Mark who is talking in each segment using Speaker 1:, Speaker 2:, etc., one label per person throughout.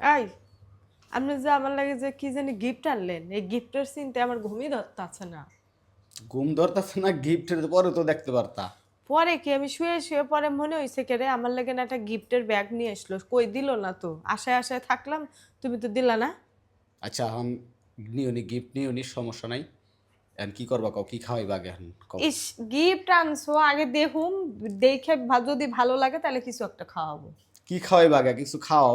Speaker 1: I আপনি যে আমার লাগে যে কি জানি গিফট আনলেন এই গিফটের চিন্তা আমার ঘুমই ধরতে আছে না।
Speaker 2: ঘুম ধরতেছে না গিফটের পরে তো দেখতে পারতা।
Speaker 1: পরে কি আমি শুয়ে শুয়ে পরে মনে হয়েছে কে রে আমার লাগে না একটা গিফটের ব্যাগ নিয়ে আসলো কই দিল না তো? আশায় আশায় থাকলাম তুমি তো দিলা না।
Speaker 2: আচ্ছা এখন নিওনি গিফট নিওনি সমস্যা নাই। এখন কি করবা কও কি খাওয়াইবা আগে এখন কও।
Speaker 1: ইস গিফট আনছো আগে দেখুম দেখে ভা- যদি ভালো লাগে তাহলে কিছু একটা খাওয়াবো।
Speaker 2: কি খাওয়াইবা আগে কিছু খাও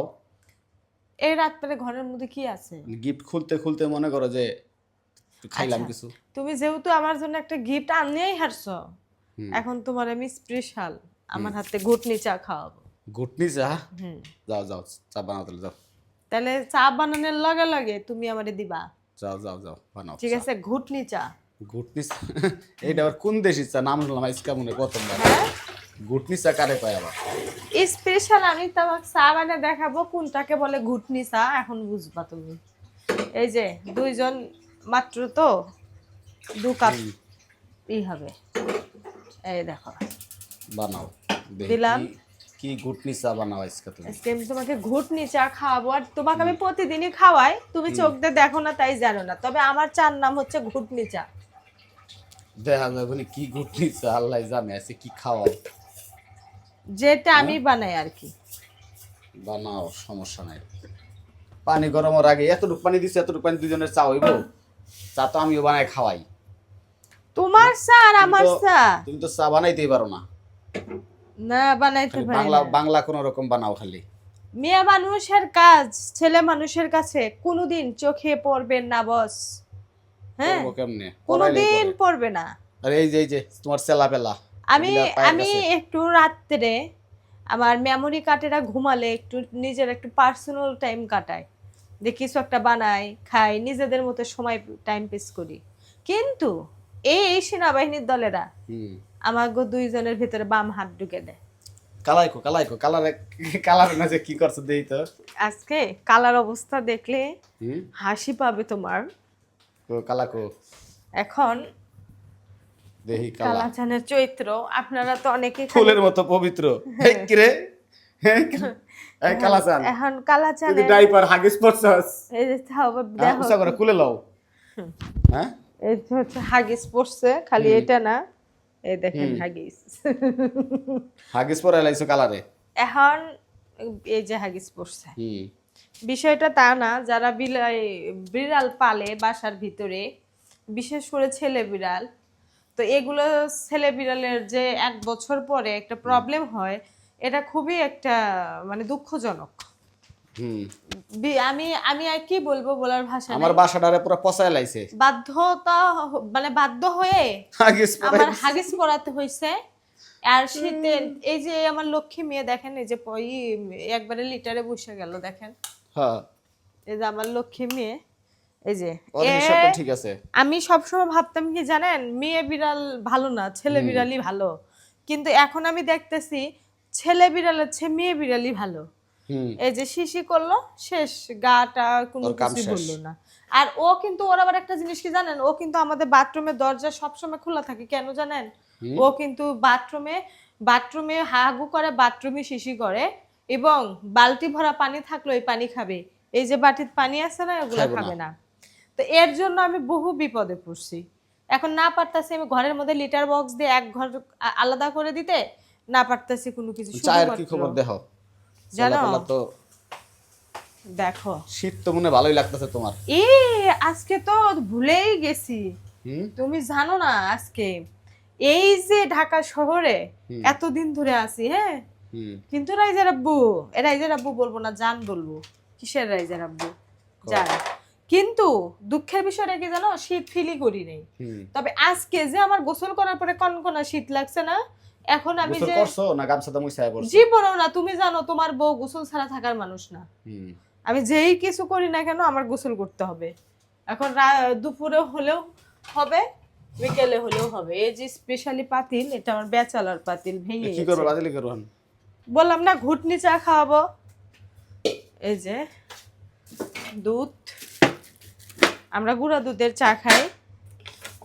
Speaker 1: এই রাত্রে ঘরের মধ্যে কি আছে?
Speaker 2: গিফট খুলতে খুলতে মনে করো যে খাইলাম
Speaker 1: আচ্ছা।
Speaker 2: কিছু।
Speaker 1: তুমি যেহেতু আমার জন্য একটা গিফট আনলেই হারছ। এখন তোমার আমি স্পেশাল আমার হাতে ঘুটনি চা খাওয়াবো।
Speaker 2: ঘুটনি চা? যাও যাও চা বানাও তাহলে যাও।
Speaker 1: তাহলে চা বানানোর লগে লগে তুমি আমারে দিবা।
Speaker 2: যাও যাও যাও বানাও
Speaker 1: ঠিক আছে ঘুটনি চা।
Speaker 2: ঘুটনি চা? এইটা আবার কোন দেশি চা? নাম শুনলাম আজকে মনে প্রথমবার।
Speaker 1: হ্যাঁ?
Speaker 2: ঘুটনি চা কারে কয় আবার?
Speaker 1: স্পেশাল আমি তোমাকে চা বানিয়ে দেখাবো কোনটাকে বলে ঘুটনি চা এখন বুঝবা তুমি। এই যে দুইজন মাত্র তো দু কাপ ই হবে। এই দেখো।
Speaker 2: বানাও
Speaker 1: দিলাম।
Speaker 2: কি- কি ঘুটনি চা বানাও আজকে তুমি।
Speaker 1: আজকে আমি তোমাকে ঘুটনি চা খাওয়াবো আর তোমাকে আমি প্রতিদিনই খাওয়াই। তুমি চোখ দিয়ে দেখো না তাই জানো না। তবে আমার চার নাম হচ্ছে ঘুটনি চা
Speaker 2: দেখা যাবে কি ঘুটনি চা আল্লাহ জানে আছে কি খাওয়াও
Speaker 1: যেটা আমি বানাই আর কি।
Speaker 2: বানাও সমস্যা নাই। পানি গরমের আগে এতটুকু পানি দিচ্ছে এতটুকু পানি দুজনের চা হইব? চা তো আমিও বানাই খাওয়াই।
Speaker 1: তোমার চা আর আমার চা?
Speaker 2: তুমি তো চা বানাইতেই পারো না।
Speaker 1: না বানাইতে পারি
Speaker 2: বাংলা বাংলা কোন রকম বানাও খালি।
Speaker 1: মেয়ে মানুষের কাজ ছেলে মানুষের কাছে কোনোদিন চোখে পড়বে না বস। হ্যাঁ? কোনোদিন। পড়বে না।
Speaker 2: আর এই যে এই যে তোমার চেলা পেলা
Speaker 1: আমি আমি একটু রাত্রে আমার মেমোরি কার্ডেরা ঘুমালে একটু নিজের একটু পার্সোনাল টাইম কাটাই। যে কিছু একটা বানাই খাই নিজেদের মতো সময় টাইম পেস করি। কিন্তু এই সেনাবাহিনীর দলেরা গো দুইজনের ভিতরে বাম হাত ঢুকে দেয়।
Speaker 2: কালাইকো কালাইকো কালারে কালার না যে কি করছ দেই তো।
Speaker 1: আজকে কালার অবস্থা দেখলে হাসি পাবে তোমার।
Speaker 2: কালাকো
Speaker 1: এখন
Speaker 2: দেহি কালা।
Speaker 1: কালাচানের চৈত্র আপনারা তো অনেকে
Speaker 2: ফুলের মতো পবিত্র। এই কালাচান।
Speaker 1: এখন
Speaker 2: তুই
Speaker 1: কালাচানের
Speaker 2: ডাইপার হাগিস পড়ছস
Speaker 1: এই যে তাও
Speaker 2: হ্যাঁ,
Speaker 1: দেখো।
Speaker 2: করে খুলে লও। হ্যাঁ?
Speaker 1: এই হচ্ছে হাগিস পড়ছে খালি এটা না এই দেখেন হাগিস
Speaker 2: হাগিস পরে লাইছো কালারে।
Speaker 1: এখন এই যে হাগিস বিষয়টা তা না যারা বিলাই বিড়াল পালে বাসার ভিতরে বিশেষ করে ছেলে বিড়াল তো এগুলো ছেলে বিড়ালের যে এক বছর পরে একটা প্রবলেম হয় এটা খুবই একটা মানে দুঃখজনক। আমি আমি আর কি বলব বলার ভাষা
Speaker 2: আমার বাসাটারে পুরো পচায় লাইছে।
Speaker 1: বাধ্যতা মানে বাধ্য হয়ে আমার হাগিস পরাতে হয়েছে আর শীতে এই যে আমার লক্ষ্মী মেয়ে দেখেন এই যে একবারে লিটারে বসে গেল দেখেন।
Speaker 2: হ্যাঁ।
Speaker 1: এই যে আমার লক্ষ্মী মেয়ে। এই যে
Speaker 2: ঠিক আছে।
Speaker 1: আমি সবসময় ভাবতাম কি জানেন মেয়ে বিড়াল ভালো না ছেলে বিড়ালই ভালো। কিন্তু এখন আমি দেখতেছি ছেলে বিড়ালের চেয়ে মেয়ে বিড়ালই ভালো। এই যে শিশি করল শেষ গাটা কোনো কিছু বলল না। আর ও কিন্তু ওর আবার একটা জিনিস কি জানেন ও কিন্তু আমাদের বাথরুমের দরজা সবসময় খোলা থাকে। কেন জানেন? ও কিন্তু বাথরুমে বাথরুমে হাগু করে বাথরুমে শিশি করে এবং বালতি ভরা পানি থাকল এই পানি খাবে। এই যে বাটির পানি আছে না ওগুলো খাবে না। তো এর জন্য আমি বহু বিপদে পড়ছি। এখন না পারতাছি আমি ঘরের মধ্যে লিটার বক্স দিয়ে এক ঘর আলাদা করে দিতে না পারতাছি কোনো কিছু
Speaker 2: চায়ের কি খবর? দেখো
Speaker 1: জানো?
Speaker 2: তো
Speaker 1: দেখো।
Speaker 2: শীত তো মনে ভালোই লাগতেছে তোমার।
Speaker 1: এ আজকে তো ভুলেই গেছি। তুমি জানো না আজকে এই যে ঢাকা শহরে এতদিন ধরে আছি হ্যাঁ? কিন্তু রাইজার আব্বু এ রাইজার আব্বু বলব না জান বলব। কিসের রাইজার আব্বু? জান কিন্তু দুঃখের বিষয়টা কি জানো? শীত ফিলি করি নেই। তবে আজকে যে আমার গোসল করার পরে কনকনা শীত লাগছে না এখন আমি যে
Speaker 2: করছ না মুছায় পড়ছো?
Speaker 1: না তুমি জানো তোমার বউ গোসল ছাড়া থাকার মানুষ না। আমি যেই কিছু করি না কেন আমার গোসল করতে হবে। এখন দুপুরে হলেও হবে বিকেলে হলেও হবে। এই যে স্পেশালি পাতিল এটা আমার বেচালার পাতিল ভেঙে
Speaker 2: কি। করব এখন?
Speaker 1: বললাম না ঘুটনি চা খাওয়াবো। এই যে দুধ আমরা গুঁড়া দুধের চা খাই।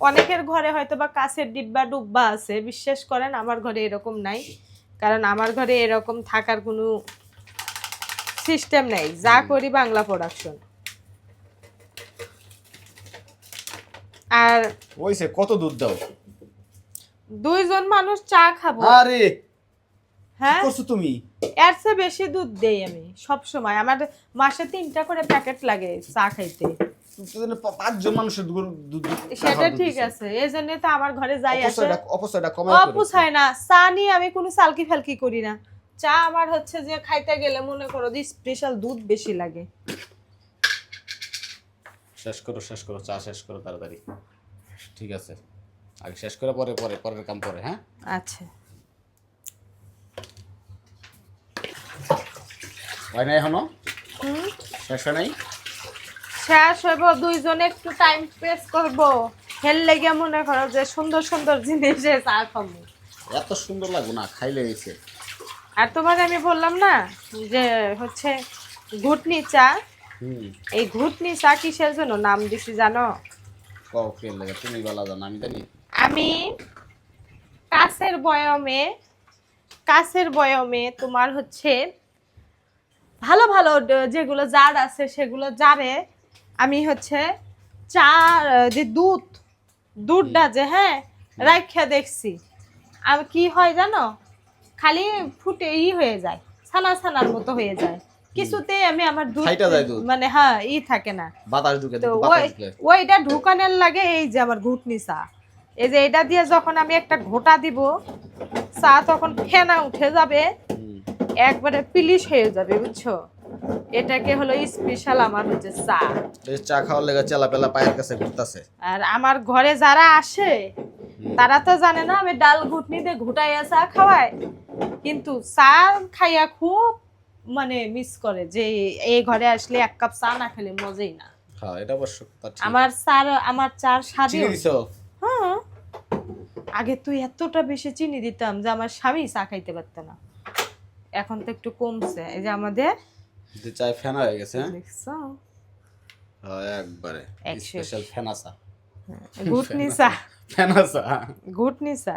Speaker 1: অনেকের ঘরে হয়তো বা কাছের ডিব্বা ডুব্বা আছে বিশ্বাস করেন আমার ঘরে এরকম নাই। কারণ আমার ঘরে এরকম থাকার কোনো সিস্টেম নেই। যা করি বাংলা প্রোডাকশন আর
Speaker 2: ওইসে কত দুধ দাও?
Speaker 1: দুইজন মানুষ চা খাব।
Speaker 2: আরে
Speaker 1: হ্যাঁ?
Speaker 2: করছ তুমি?
Speaker 1: এর চেয়ে বেশি দুধ দেই আমি সব সময় আমার মাসে তিনটা করে প্যাকেট লাগে চা খাইতে।
Speaker 2: পাঁচজন মানুষের দুধ দুধ দুধ-
Speaker 1: সেটা ঠিক আছে এই জন্য তো আমার ঘরে যাই আছে
Speaker 2: অপচয়টা অপচয়টা কমাই করে
Speaker 1: না চা নিয়ে আমি কোনো সালকি ফালকি করি না। চা আমার হচ্ছে যে খাইতে গেলে মনে করো যে স্পেশাল দুধ বেশি লাগে।
Speaker 2: শেষ করো শেষ করো চা শেষ করো তাড়াতাড়ি। ঠিক আছে। আগে শেষ করে পরে পরে পরের কাম পরে হ্যাঁ?
Speaker 1: আচ্ছা।
Speaker 2: হয় না
Speaker 1: এখনও?
Speaker 2: শেষ হয় নাই?
Speaker 1: শেষ হইব দুইজনে একটু টাইম স্পেস করব। হেল লেগে মনে করো যে সুন্দর সুন্দর জিনিসে চা খাব।
Speaker 2: এত সুন্দর লাগবো না খাইলে গেছে
Speaker 1: আর তোমাকে আমি বললাম না যে হচ্ছে ঘুটনি চা। এই ঘুটনি চা কিসের জন্য? নাম দিছি জানো?
Speaker 2: লাগে তুমি বলা জানো আমি জানি।
Speaker 1: আমি কাছের বয়মে কাছের বয়মে তোমার হচ্ছে ভালো ভালো যেগুলো জার আছে সেগুলো জারে আমি হচ্ছে চা যে দুধ দুধটা যে হ্যাঁ রাখা দেখছি। আর কি হয় জানো? খালি ফুটে ই হয়ে যায় ছানা ছানার মতো হয়ে যায়। কিছুতেই আমি আমার দুধ। মানে হ্যাঁ ই থাকে না।
Speaker 2: বাতাস ঢুকে
Speaker 1: তো ওই ওইটা ঢুকানোর লাগে এই যে আমার ঘুটনি চা। এই যে এটা দিয়ে যখন আমি একটা ঘোটা দিব চা তখন ফেনা উঠে যাবে একবারে পিলিশ হয়ে যাবে বুঝছ? এটাকে হলো স্পেশাল আমার হচ্ছে চা।
Speaker 2: এই চা খাওয়ার লেগে চেলা পেলা পায়ের কাছে ঘুরতাছে।
Speaker 1: আর আমার ঘরে যারা আসে তারা তো জানে না আমি ডাল ঘুটনি দিয়ে ঘুটাইয়া চা খাওয়াই। কিন্তু চা খাইয়া খুব মানে মিস করে যে এই ঘরে আসলে এক কাপ চা না খেলে মজাই না।
Speaker 2: হ্যাঁ এটা অবশ্য।
Speaker 1: আমার চার আমার চার স্বাদে হ্যাঁ। আগে তুই এতটা বেশি চিনি দিতাম যে আমার স্বামী চা খাইতে পারতো না। এখন তো একটু কমছে। এই যে আমাদের
Speaker 2: যে চায় ফেনা হয়ে গেছে হ্যাঁ? একবারে। স্পেশাল ফেনা চা।
Speaker 1: ঘুটনি চা।
Speaker 2: ফেনা চা।
Speaker 1: ঘুটনি চা।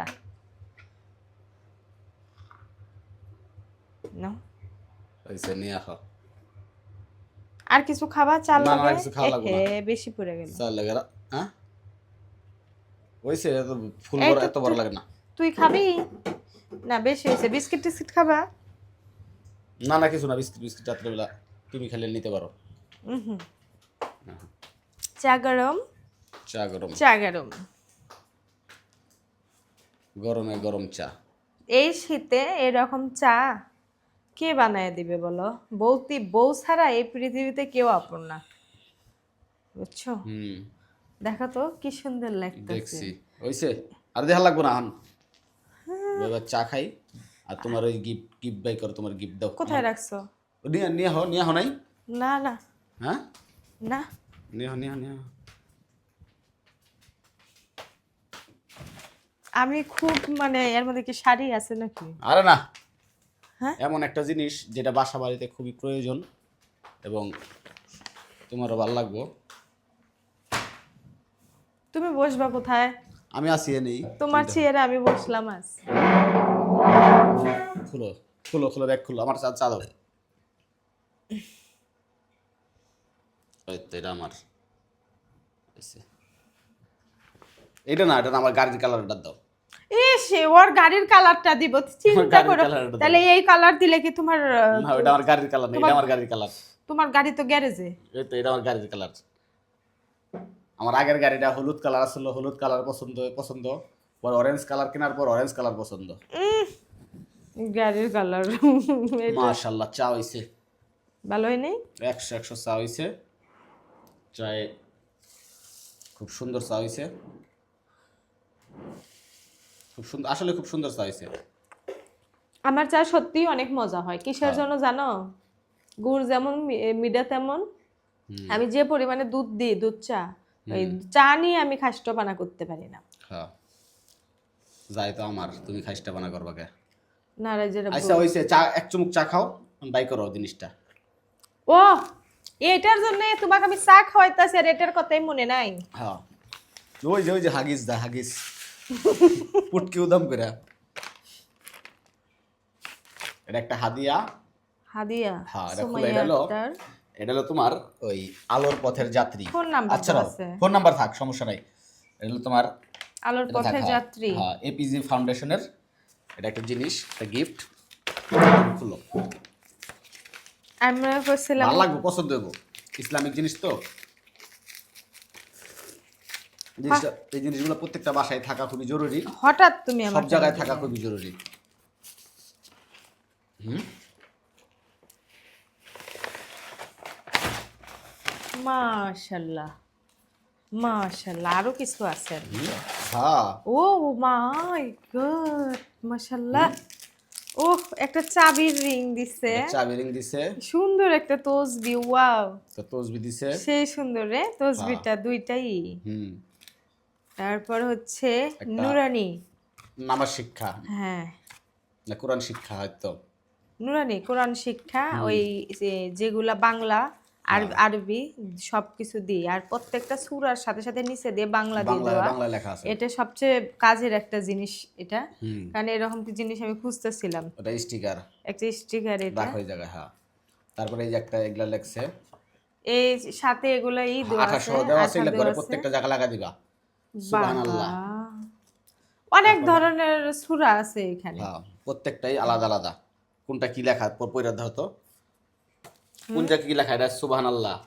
Speaker 1: নাও।
Speaker 2: হয়েছে নিয়ে আহ
Speaker 1: আর কিছু খাবার চাল লাগে? বেশি পড়ে গেল।
Speaker 2: চা লাগে না হ্যাঁ? ফুল বড় এত বড় লাগে না।
Speaker 1: তুই খাবি? না বেশি হয়েছে বিস্কিট টিস্কিট খাবা?
Speaker 2: না না কিছু না বিস্কিট বিস্কিট রাত্রেবেলা তুমি খেলে নিতে পারো।
Speaker 1: উহুম। চা গরম?
Speaker 2: চা গরম।
Speaker 1: চা গরম।
Speaker 2: গরমে গরম চা।
Speaker 1: এই শীতে এরকম চা কে বানায় দিবে বলো? বৌতি বউ ছাড়া এই পৃথিবীতে কেউ আপন না। বুঝছ?
Speaker 2: হুম।
Speaker 1: দেখো তো কি সুন্দর লাগতেছে।
Speaker 2: দেখছি। হয়েছে আর দেখা লাগবো না এবার চা খাই। আর তোমার ওই গিফট গিফট বাই করো তোমার গিফট দাও।
Speaker 1: কোথায় রাখছো?
Speaker 2: নিয়ে নিয়ে হো নিয়ে হো নাই?
Speaker 1: না না।
Speaker 2: হ্যাঁ?
Speaker 1: না।
Speaker 2: নিয়ে হো নিয়ে নিয়ে
Speaker 1: আমি খুব মানে এর মধ্যে কি শাড়ি আছে নাকি?
Speaker 2: আরে না।
Speaker 1: হ্যাঁ?
Speaker 2: এমন একটা জিনিস যেটা বাসা বাড়িতে খুবই প্রয়োজন এবং তোমারও ভালো লাগবো।
Speaker 1: তুমি বসবা কোথায়?
Speaker 2: আমি আসি নেই
Speaker 1: তোমার চেয়ারে আমি বসলাম আজ।
Speaker 2: খুলো খুলো খুলো ব্যাগ খুলো আমার চা চা দাও। ওই তো এটা আমার। এটা না এটা আমার গাড়ির কালারটা দাও।
Speaker 1: ওর গাড়ির কালারটা দিব চিন্তা করো। তাহলে এই কালার দিলে কি তোমার
Speaker 2: না এটা আমার গাড়ির কালার না এটা আমার গাড়ির কালার
Speaker 1: তোমার গাড়ি তো গ্যারেজে
Speaker 2: এই তো এটা আমার গাড়ির কালার আমার আগের গাড়িটা হলুদ কালার আসলো হলুদ কালার পছন্দ পছন্দ। পর অরেঞ্জ কালার কেনার পর অরেঞ্জ কালার পছন্দ।
Speaker 1: গাড়ির কালার
Speaker 2: মাশাল্লাহ চা হইছে।
Speaker 1: ভালোই নেই
Speaker 2: একশো একশো চা হইছে। চায়ে খুব সুন্দর চা হইছে। খুব সুন্দর আসলে খুব সুন্দর চা হইছে।
Speaker 1: আমার চা সত্যি অনেক মজা হয়। কিসের জন্য জানো? গুড় যেমন মিডা তেমন। আমি যে পরিমাণে দুধ দিই দুধ চা ওই চা নিয়ে আমি খাষ্টপানা করতে পারি না।
Speaker 2: হ্যাঁ। যাই তো আমার তুমি খাইসটা বানা করবা কে?
Speaker 1: না রে
Speaker 2: আচ্ছা হইছে চা এক চুমুক চা খাও বাই করো জিনিসটা।
Speaker 1: ও এটার জন্য তোমাকে আমি চা খাওয়াইতেছি আর এটার কথাই মনে নাই।
Speaker 2: হ্যাঁ। ওই যে ওই যে হাগিস দা হাগিস। পুটকি উদাম করে। এটা একটা হাদিয়া।
Speaker 1: হাদিয়া
Speaker 2: হ্যাঁ, এটা খুলে এটা হলো- এটা হলো তোমার ওই আলোর পথের যাত্রী।
Speaker 1: ফোন নাম্বার
Speaker 2: আচ্ছা। ফোন নাম্বার থাক সমস্যা নাই। এটা হলো তোমার
Speaker 1: আলোর
Speaker 2: এটা
Speaker 1: পথে
Speaker 2: হ্যাঁ।
Speaker 1: যাত্রী।
Speaker 2: হ্যাঁ এপিজি ফাউন্ডেশনের এটা একটা জিনিস একটা গিফট খুলো।
Speaker 1: আমরা করছিলাম
Speaker 2: ভালো লাগবে পছন্দ হইব। ইসলামিক জিনিস তো। জিনিসটা এই জিনিসগুলো প্রত্যেকটা বাসায় থাকা খুবই জরুরি।
Speaker 1: হঠাৎ তুমি আমার
Speaker 2: সব জায়গায় থাকা খুবই জরুরি। হুম?
Speaker 1: মাশাল্লাহ। মাশাল্লাহ আরও কিছু আছে।
Speaker 2: হ্যাঁ।
Speaker 1: ও মাই গড। ওহ একটা চাবির রিং দিছে।
Speaker 2: চাবি রিং দিছে।
Speaker 1: সুন্দর একটা তসবি ওয়াও।
Speaker 2: তো তসবি দিছে।
Speaker 1: সেই সুন্দর রে তসবিটা দুইটাই।
Speaker 2: হুম।
Speaker 1: তারপর হচ্ছে নুরানি।
Speaker 2: নামাজ শিক্ষা।
Speaker 1: হ্যাঁ।
Speaker 2: না কোরআন শিক্ষা হয়তো।
Speaker 1: নুরানি কোরআন শিক্ষা ওই যেগুলা বাংলা আর
Speaker 2: হ্যাঁ।
Speaker 1: আরবি সবকিছু দিয়ে আর প্রত্যেকটা সুরার সাথে সাথে নিচে দিয়ে বাংলা দিয়ে দেওয়া। এটা সবচেয়ে কাজের একটা জিনিস এটা। কারণ এরকম কি জিনিস আমি খুঁজতেছিলাম।
Speaker 2: ওটা স্টিকার।
Speaker 1: একটা স্টিকার এটা।
Speaker 2: রাখো এই জায়গায় হ্যাঁ। তারপরে এই যে একটা এগুলা লেখছে।
Speaker 1: এই সাথে এগুলো ই দেওয়া আছে
Speaker 2: দেওয়া আছে এগুলা করে প্রত্যেকটা জায়গা লাগা দিবা। সুবহানাল্লাহ।
Speaker 1: অনেক ধরনের সুরা আছে এখানে।
Speaker 2: হ্যাঁ প্রত্যেকটাই আলাদা আলাদা। কোনটা কি লেখা পয়রা হতো কোন জায়গায় কি লেখা? এটা সুবহানাল্লাহ।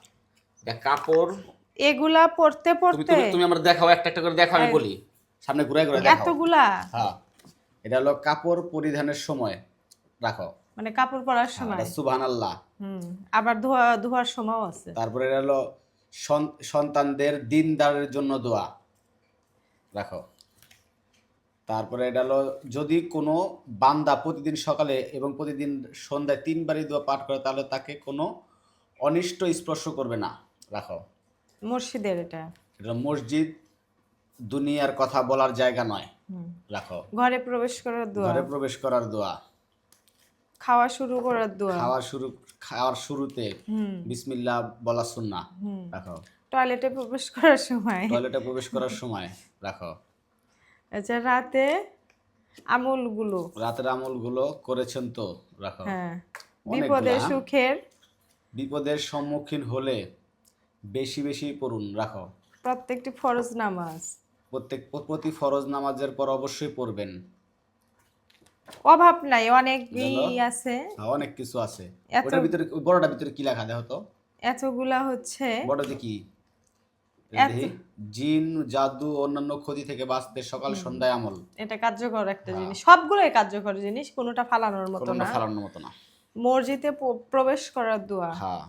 Speaker 2: এটা কাপড়।
Speaker 1: এগুলা পড়তে পড়তে
Speaker 2: তুমি আমার দেখাও একটা একটা করে দেখাও আমি বলি। সামনে ঘুরে ঘুরে দেখাও।
Speaker 1: এতগুলা?
Speaker 2: হ্যাঁ। এটা হলো কাপড় পরিধানের সময়। রাখো।
Speaker 1: মানে কাপড় পরার সময়?
Speaker 2: এটা সুবহানাল্লাহ।
Speaker 1: হুম। আবার ধোয়া ধোয়ার সময়ও আছে।
Speaker 2: তারপরে এটা হলো সন- সন্তানদের দিনদারের জন্য দোয়া। রাখো। তারপরে এটা হলো যদি কোনো বান্দা প্রতিদিন সকালে এবং প্রতিদিন সন্ধ্যায় তিনবারই দোয়া পাঠ করে তাহলে তাকে কোনো অনিষ্ট স্পর্শ করবে না। রাখো।
Speaker 1: মসজিদের এটা।
Speaker 2: এটা মসজিদ দুনিয়ার কথা বলার জায়গা নয়। রাখো।
Speaker 1: ঘরে প্রবেশ করার দোয়া।
Speaker 2: ঘরে প্রবেশ করার দোয়া।
Speaker 1: খাওয়া শুরু করার দোয়া।
Speaker 2: খাওয়ার শুরু খাওয়ার শুরুতে বিসমিল্লাহ বলা সুন্না
Speaker 1: হুম।
Speaker 2: রাখো।
Speaker 1: টয়লেটে প্রবেশ করার সময়।
Speaker 2: টয়লেটে প্রবেশ করার সময়। রাখো।
Speaker 1: আচ্ছা রাতে আমলগুলো।
Speaker 2: রাতের আমলগুলো করেছেন তো রাখো।
Speaker 1: হ্যাঁ।
Speaker 2: অনেকগুলা।
Speaker 1: বিপদে সুখের।
Speaker 2: বিপদের সম্মুখীন হলে বেশি বেশি পড়ুন রাখো।
Speaker 1: প্রত্যেকটি ফরজ নামাজ।
Speaker 2: প্রত্যেক প্রতি ফরজ নামাজের পর অবশ্যই পড়বেন।
Speaker 1: অভাব নাই অনেক আছে।
Speaker 2: হ্যাঁ, অনেক কিছু আছে। ওটার ভিতরে বড়টার ভিতরে কি লেখা দেখো তো
Speaker 1: এতগুলা হচ্ছে
Speaker 2: বড়টা কি? দেখি, জিন জাদু অন্যান্য ক্ষতি থেকে বাঁচতে সকাল সন্ধ্যায় আমল।
Speaker 1: এটা কার্যকর একটা
Speaker 2: হ্যাঁ।
Speaker 1: জিনিস। সবগুলোই কার্যকর জিনিস কোনোটা ফালানোর মতো না।
Speaker 2: ফালানোর মতো না।
Speaker 1: মসজিদে প্রবেশ করার দোয়া।
Speaker 2: হ্যাঁ।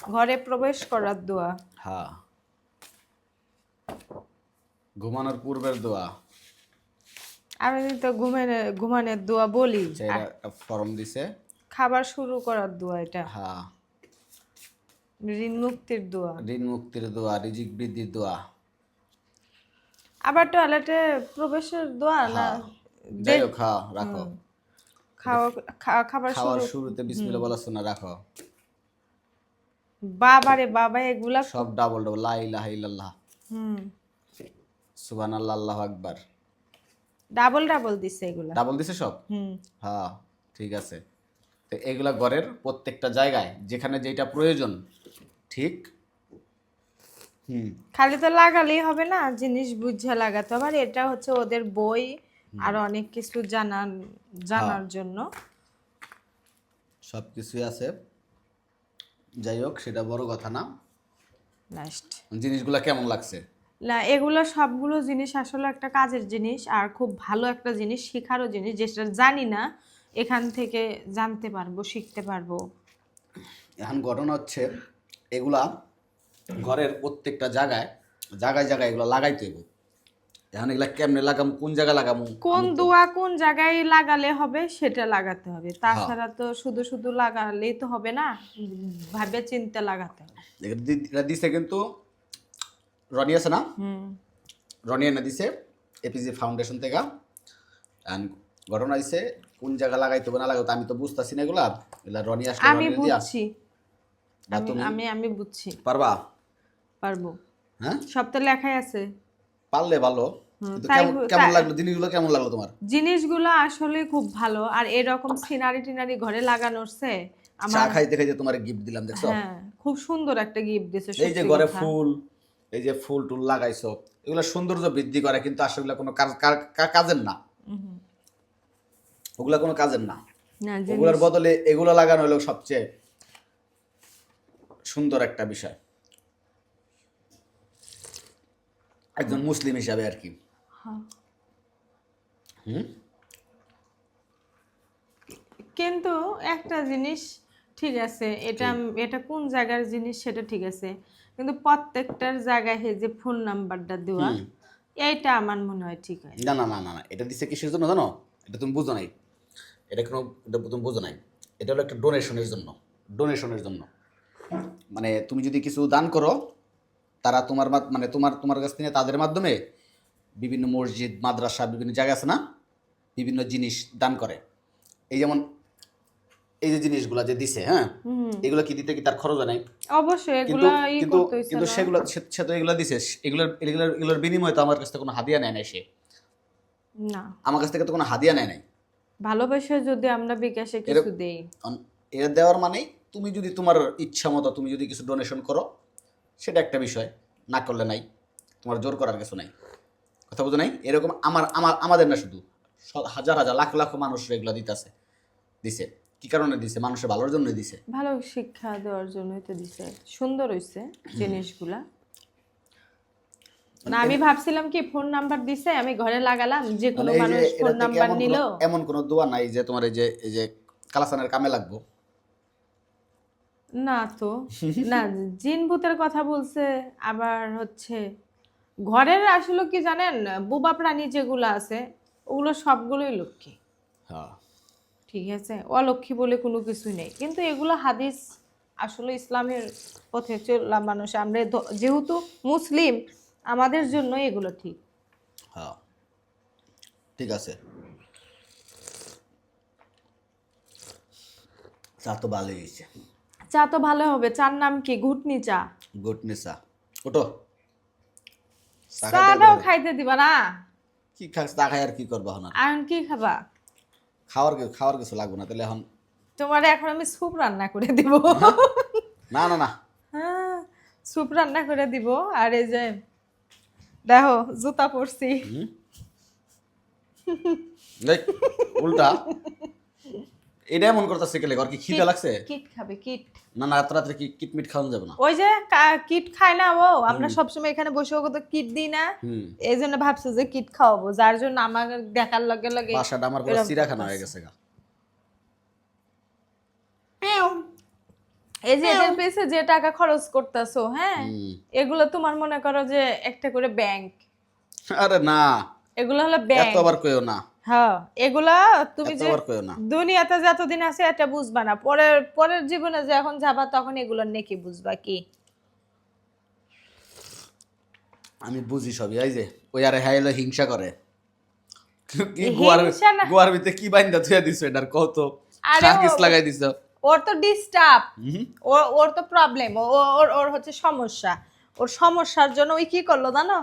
Speaker 1: ঘরে প্রবেশ করার দোয়া।
Speaker 2: হ্যাঁ। ঘুমানোর পূর্বের দোয়া।
Speaker 1: আমি তো ঘুমানে ঘুমানোর দোয়া বলি।
Speaker 2: ফর্ম দিছে।
Speaker 1: খাবার শুরু করার দোয়া এটা।
Speaker 2: হ্যাঁ।
Speaker 1: ঋণ মুক্তির দোয়া।
Speaker 2: ঋণ মুক্তির দোয়া রিজিক বৃদ্ধির দোয়া।
Speaker 1: আবার টয়লেটে প্রবেশের দোয়া না?
Speaker 2: হ্যাঁ। যাই হোক হ্যাঁ রাখো।
Speaker 1: খাওয়া খাবার
Speaker 2: খাওয়ার শুরুতে বিসমিল্লাহ বলা শোনা রাখো।
Speaker 1: বাবারে বাবা এগুলা
Speaker 2: সব ডাবল ডাবল লা ইলাহা ইল্লাল্লাহ।
Speaker 1: হুম।
Speaker 2: সুবহানাল্লাহ আল্লাহু আকবার।
Speaker 1: ডাবল ডাবল দিছে এগুলা।
Speaker 2: ডাবল দিছে সব?
Speaker 1: হুম।
Speaker 2: হ্যাঁ ঠিক আছে। তো এগুলা ঘরের প্রত্যেকটা জায়গায় যেখানে যেটা প্রয়োজন ঠিক? হুম।
Speaker 1: খালি তো লাগালেই হবে না জিনিস বুঝে লাগাতে হবে। আর এটা হচ্ছে ওদের বই আর অনেক কিছু জানার জানার জন্য।
Speaker 2: সব কিছুই আছে। যাই হোক সেটা বড় কথা না।
Speaker 1: লাস্ট
Speaker 2: জিনিসগুলা কেমন লাগছে?
Speaker 1: না এগুলো সবগুলো জিনিস আসলে একটা কাজের জিনিস আর খুব ভালো একটা জিনিস শেখারও জিনিস যেটা জানি না এখান থেকে জানতে পারব শিখতে পারব।
Speaker 2: এখন ঘটনা হচ্ছে এগুলা ঘরের প্রত্যেকটা জায়গায় জায়গায় জায়গায় এগুলো লাগাইতে হবে এখন এগুলা কেমনে লাগাম কোন জায়গায় লাগামু?
Speaker 1: কোন দোয়া কোন জায়গায় লাগালে হবে সেটা লাগাতে হবে।
Speaker 2: হ্যাঁ।
Speaker 1: তাছাড়া তো শুধু শুধু লাগালেই তো হবে না ভাবে চিন্তে লাগাতে হবে।
Speaker 2: এটা দিছে কিন্তু রনি আছে না?
Speaker 1: হুম।
Speaker 2: রনি এনে দিছে এপিজি ফাউন্ডেশন থেকে। ঘটনা দিছে কোন জায়গা লাগাইতে হবে না লাগাইতে আমি তো বুঝতেছি না এগুলা। এগুলা রনি আসলে
Speaker 1: আমি বুঝছি। আমি আমি বুঝছি।
Speaker 2: পারবা?
Speaker 1: পারব।
Speaker 2: হ্যাঁ?
Speaker 1: সব তো লেখাই আছে।
Speaker 2: পারলে ভালো। কেমন লাগল? জিনিসগুলো কেমন লাগল তোমার?
Speaker 1: জিনিসগুলো আসলে খুব ভালো। আর এরকম সিনারি টিনারি ঘরে লাগানোর সে
Speaker 2: চা খাইতে খাইতে তোমার গিফট দিলাম দেখছ?
Speaker 1: হ্যাঁ খুব সুন্দর একটা গিফট দিছে
Speaker 2: এই যে ঘরে ফুল এই যে ফুল টুল লাগাইছো এগুলো সৌন্দর্য বৃদ্ধি করে কিন্তু আসলে কোনো কাজের না। ওগুলা কোনো কাজের না।
Speaker 1: না
Speaker 2: ওগুলোর বদলে এগুলো লাগানো হলো সবচেয়ে সুন্দর একটা বিষয়। একজন মুসলিম হিসাবে আর কি।
Speaker 1: হ্যাঁ।
Speaker 2: হুম?
Speaker 1: কিন্তু একটা জিনিস ঠিক আছে এটা এটা কোন জায়গার জিনিস সেটা ঠিক আছে কিন্তু প্রত্যেকটার জায়গায় হে যে ফোন নাম্বারটা দেওয়া। এইটা আমার মনে হয় ঠিক হয়
Speaker 2: না না না না এটা দিচ্ছে কিসের জন্য জানো? এটা তুমি বুঝো নাই। এটা কোনো এটা তুমি বুঝো নাই। এটা হলো একটা ডোনেশনের জন্য ডোনেশনের জন্য। মানে তুমি যদি কিছু দান করো তারা তোমার মানে তোমার তোমার কাছ থেকে তাদের মাধ্যমে বিভিন্ন মসজিদ মাদ্রাসা বিভিন্ন জায়গা আছে না? বিভিন্ন জিনিস দান করে। এই যেমন এই যে জিনিসগুলো যে দিছে হ্যাঁ? এগুলো কি দিতে কি তার খরচ নাই?
Speaker 1: অবশ্যই ই
Speaker 2: কিন্তু কিন্তু সেগুলো সে- তো এগুলো দিছে। এগুলোর এগুলোর বিনিময়ে তো আমার কাছ থেকে কোনো হাদিয়া নেয় নাই সে।
Speaker 1: না।
Speaker 2: আমার কাছ থেকে তো কোনো হাদিয়া নেয় নাই।
Speaker 1: ভালোবাসা যদি আমরা বিকাশে কিছু দেই।
Speaker 2: এটা দেওয়ার মানে তুমি যদি তোমার ইচ্ছা মতো তুমি যদি কিছু ডোনেশন করো সেটা একটা বিষয় না করলে নাই তোমার জোর করার কিছু নাই। কথা বুঝো নাই? এরকম আমার আমার আমাদের না শুধু হাজার হাজার লাখ লাখ মানুষ এগুলো দিতেছে দিছে। কি কারণে দিছে? মানুষের ভালোর জন্য দিছে।
Speaker 1: ভালো শিক্ষা দেওয়ার জন্যই তো দিছে। সুন্দর হইছে জিনিসগুলা। না আমি ভাবছিলাম কি ফোন নাম্বার দিছে আমি ঘরে লাগালাম যে কোনো
Speaker 2: মানে
Speaker 1: মানুষ ফোন নাম্বার নিল।
Speaker 2: এমন কোনো দোয়া নাই যে তোমার এই যে এই যে কালাসানের কামে লাগবো।
Speaker 1: না তো। না জিন ভূতের কথা বলছে আবার হচ্ছে ঘরের আসলে কি জানেন বোবা প্রাণী যেগুলো আছে ওগুলো সবগুলোই লক্ষ্মী। ঠিক আছে? অলক্ষ্মী বলে কোনো কিছুই নেই। কিন্তু এগুলো হাদিস আসলে ইসলামের পথে চলা মানুষ। আমরা যেহেতু মুসলিম আমাদের জন্য এগুলো ঠিক।
Speaker 2: হ্যাঁ ঠিক আছে। তা তো ভালোই হয়েছে।
Speaker 1: চা তো ভালো হবে। চার নাম কি? ঘুটনি চা?
Speaker 2: ওটো চা। খাইতে
Speaker 1: চাটাও খাইতে দিবা না?
Speaker 2: কি খাস চা খাই আর কি করবা আর?
Speaker 1: এখন কি খাবা?
Speaker 2: খাওয়ার কি- খাওয়ার কিছু লাগবে না তাহলে এখন
Speaker 1: তোমার এখন আমি স্যুপ রান্না করে দিব।
Speaker 2: না না না।
Speaker 1: হ্যাঁ স্যুপ রান্না করে দিব। আর এই যে দেখো জুতা পরছি।
Speaker 2: দেখ, উল্টা। এটা এমন করতেছে কেলে? কি খিদে লাগছে?
Speaker 1: কিট খাবে কিট।
Speaker 2: না না রাত্রে কি কিটমিট খাওয়ানো যাবে না?
Speaker 1: ওই যে কিট খায় না ও। আমরা সবসময় এখানে বসে ওকে তো কিট দিই না। এই জন্য ভাবছে যে কিট খাওয়াবো। যার জন্য আমার দেখার লগে লগে
Speaker 2: বাসাটা আমার পুরো
Speaker 1: এরকম
Speaker 2: চিড়াখানা হয়ে গেছে গা।
Speaker 1: এই যে এদের পেছে যে টাকা খরচ করতেছো হ্যাঁ? এগুলো তোমার মনে করো যে একটা করে ব্যাংক।
Speaker 2: আরে না।
Speaker 1: এগুলো হলো ব্যাংক।
Speaker 2: এত আবার কইও না।
Speaker 1: হ্যাঁ এগুলা তুমি যে দুনিয়াতে যতদিন আছে এটা বুঝবা না। পরের পরের জীবনে যখন যাবা তখন এগুলোর নেকি বুঝবা কি?
Speaker 2: আমি বুঝি সবই এই যে ওই আরে হ্যাঁ এলো হিংসা করে। কি
Speaker 1: এই
Speaker 2: গোয়ার গোয়ার ভিতরে কি বাইন্দা থুয়া দিছো এটার কত
Speaker 1: আরে
Speaker 2: লাগাই দিছো।
Speaker 1: ওর তো ডিস্টার্ব। ওর তো প্রবলেম ওর ওর হচ্ছে সমস্যা। ওর সমস্যার জন্য ওই কি করল জানো।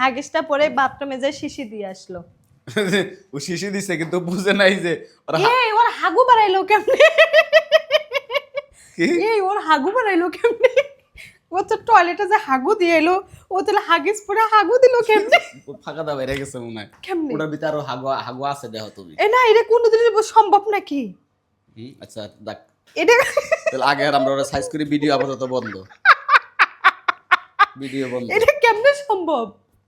Speaker 1: হাগিসটা পরে বাথরুমে যে শিশি দিয়ে আসলো।
Speaker 2: ও শিশি দিছে কিন্তু বুঝে নাই যে
Speaker 1: এই ওর হাগু বাড়াইলো কেমনে? এই ওর হাগু বাড়াইলো কেমনে? ও তো টয়লেটে যে হাগু দিয়ে এলো ও তাহলে হাগিস পরে হাগু দিল কেমনে?
Speaker 2: ফাঁকা দা বেড়ে গেছে মনে হয়
Speaker 1: কেমনে?
Speaker 2: ওটার ভিতরে আরও হাগুয়া হাগুয়া আছে দেখো তুমি।
Speaker 1: এ না এটা কোনোদিনই সম্ভব নাকি?
Speaker 2: আচ্ছা দেখ।
Speaker 1: এটা
Speaker 2: তাহলে আগে আমরা ওরা সাইজ করে ভিডিও আপাতত বন্ধ। ভিডিও বন্ধ।
Speaker 1: এটা কেমনে সম্ভব?